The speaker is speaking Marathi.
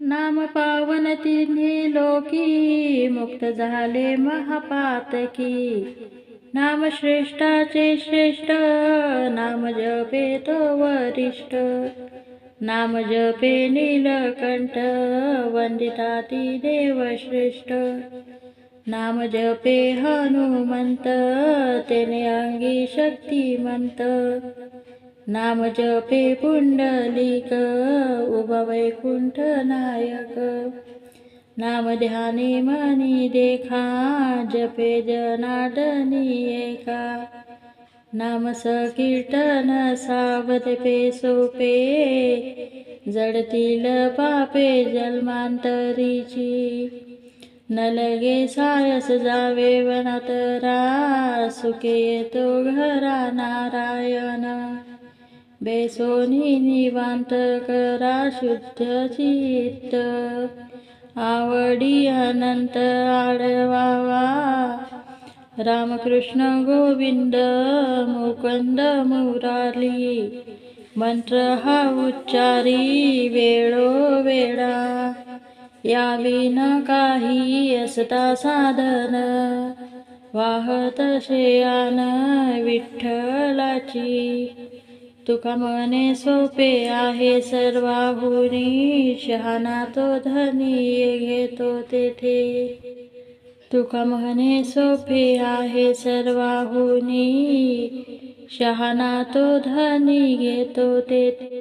नाम पावन तिन्ही लोकी मुक्त झाले महापातकी. नाम श्रेष्ठाचे श्रेष्ठ नाम जपे तो वरिष्ठ. नाम जपे नीलकंठ वंदिताती देव श्रेष्ठ नाम जपे हनुमंत तेने अंगी शक्तिमंत. नाम जपे पुंडलिक वैकुंठ नायक। नाम ध्याने मनी देखा जपे जनार्दनी एका नाम संकीर्तन सावध पे सोपे। जडतील पापे जन्मांतरीची। न लगे सायस जावे वनातरा सुखे येतो घरा नारायण। बेसोनी निवांत करा शुद्ध चित्त. आवडी अनंत आडवावा. रामकृष्ण गोविंद मुकुंद मुरारी. मंत्र हा उच्चारी वेळोवेळा. यावी न काही असता साधन. वाहत शेयान विठ्ठलाची. तुका मने सोपे आहे सर्वाहुनी शहाणा तो धनी घेतो तेथे. तुका म्हणे सोपे आहे सर्वाहुनी शहाणा तो धनी घेतो तेथे.